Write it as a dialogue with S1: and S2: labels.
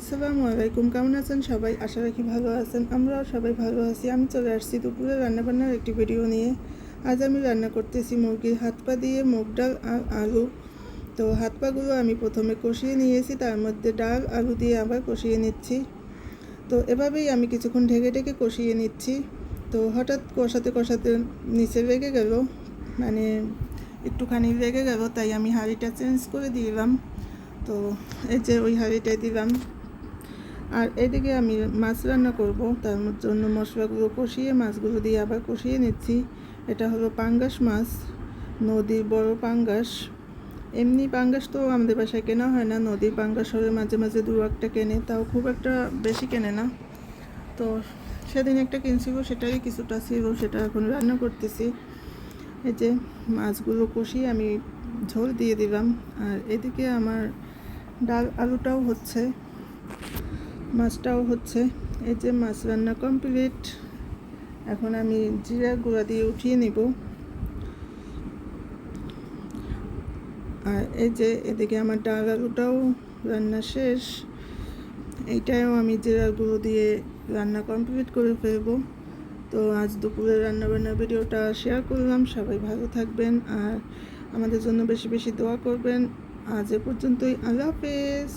S1: আসসালামু আলাইকুম, কেমন আছেন সবাই? আশা রাখি ভালো আছেন। আমরাও সবাই ভালো আছি। আমি চলে আসছি দুপুরে রান্নাবান্নার একটি ভিডিও নিয়ে। আজ আমি রান্না করতেছি মুরগির হাত পা দিয়ে মুগ ডাল আর আলু। তো হাত পাগুলো আমি প্রথমে কষিয়ে নিয়েছি, তার মধ্যে ডাল, আলু দিয়ে আবার কষিয়ে নিচ্ছি। তো এভাবেই আমি কিছুক্ষণ ঢেকে ঢেকে কষিয়ে নিচ্ছি। তো হঠাৎ কষাতে কষাতে নিচে লেগে গেল। মানে একটুখানি লেগে গেল, তাই আমি হাঁড়িটা চেঞ্জ করে দিলাম। তো এই যে ওই হাঁড়িটাই দিলাম। আর এদিকে আমি মাছ রান্না করব, তার জন্য মশলাগুলো কষিয়ে মাছগুলো দিয়ে আবার কষিয়ে নিচ্ছি। এটা হলো পাঙ্গাস মাছ, নদীর বড় পাঙ্গাস। এমনি পাঙ্গাস তো আমাদের বাসায় কেনা হয় না, নদীর পাঙ্গাস হলে মাঝে মাঝে দু একটা কেনে, তাও খুব একটা বেশি কেনে না। তো সেদিন একটা কিনছিল সেটাই কিছুটা ছিল, সেটা এখন রান্না করতেছি। এই যে মাছগুলো কষিয়ে আমি ঝোল দিয়ে দিলাম। আর এদিকে আমার ডাল আলুটাও হচ্ছে। মাছটাও হচ্ছে। এই যে মাছ রান্না কমপ্লিট এখন আমি জিরা গুঁড়া দিয়ে উঠিয়ে নিব। আর এই যে এদিকে আমার ডাল আলুটাও রান্না শেষ। এইটাও আমি জিরা গুঁড়ো দিয়ে রান্না কমপ্লিট করে ফেলব। তো আজ দুপুরে রান্নাবান্নার ভিডিওটা শেয়ার করলাম। সবাই ভালো থাকবেন আর আমাদের জন্য বেশি বেশি দোয়া করবেন। আজ এ পর্যন্তই। আল্লাহ হাফেজ।